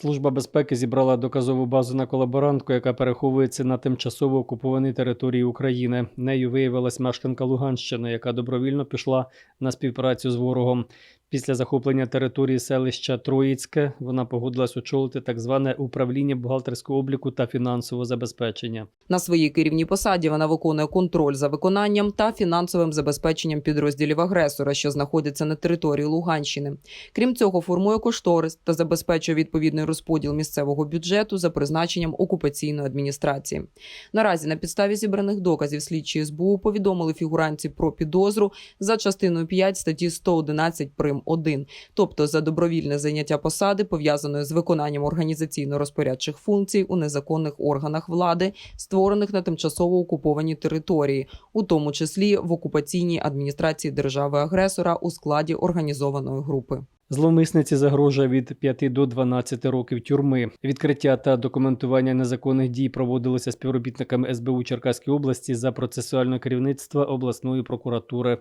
Служба безпеки зібрала доказову базу на колаборантку, яка переховується на тимчасово окупованій території України. Нею виявилась мешканка Луганщини, яка добровільно пішла на співпрацю з ворогом. Після захоплення території селища Троїцьке вона погодилась очолити так зване управління бухгалтерського обліку та фінансового забезпечення. На своїй керівній посаді вона виконує контроль за виконанням та фінансовим забезпеченням підрозділів агресора, що знаходяться на території Луганщини. Крім цього, формує кошторис та забезпечує відповідний розподіл місцевого бюджету за призначенням окупаційної адміністрації. Наразі на підставі зібраних доказів слідчі СБУ повідомили фігурантці про підозру за частиною 5 статті 111 прим. 1, тобто за добровільне зайняття посади, пов'язаної з виконанням організаційно-розпорядчих функцій у незаконних органах влади, створених на тимчасово окупованій території, у тому числі в окупаційній адміністрації держави-агресора у складі організованої групи. Зловмисниці загрожує від 5 до 12 років тюрми. Відкриття та документування незаконних дій проводилося співробітниками СБУ Черкаської області за процесуального керівництва обласної прокуратури.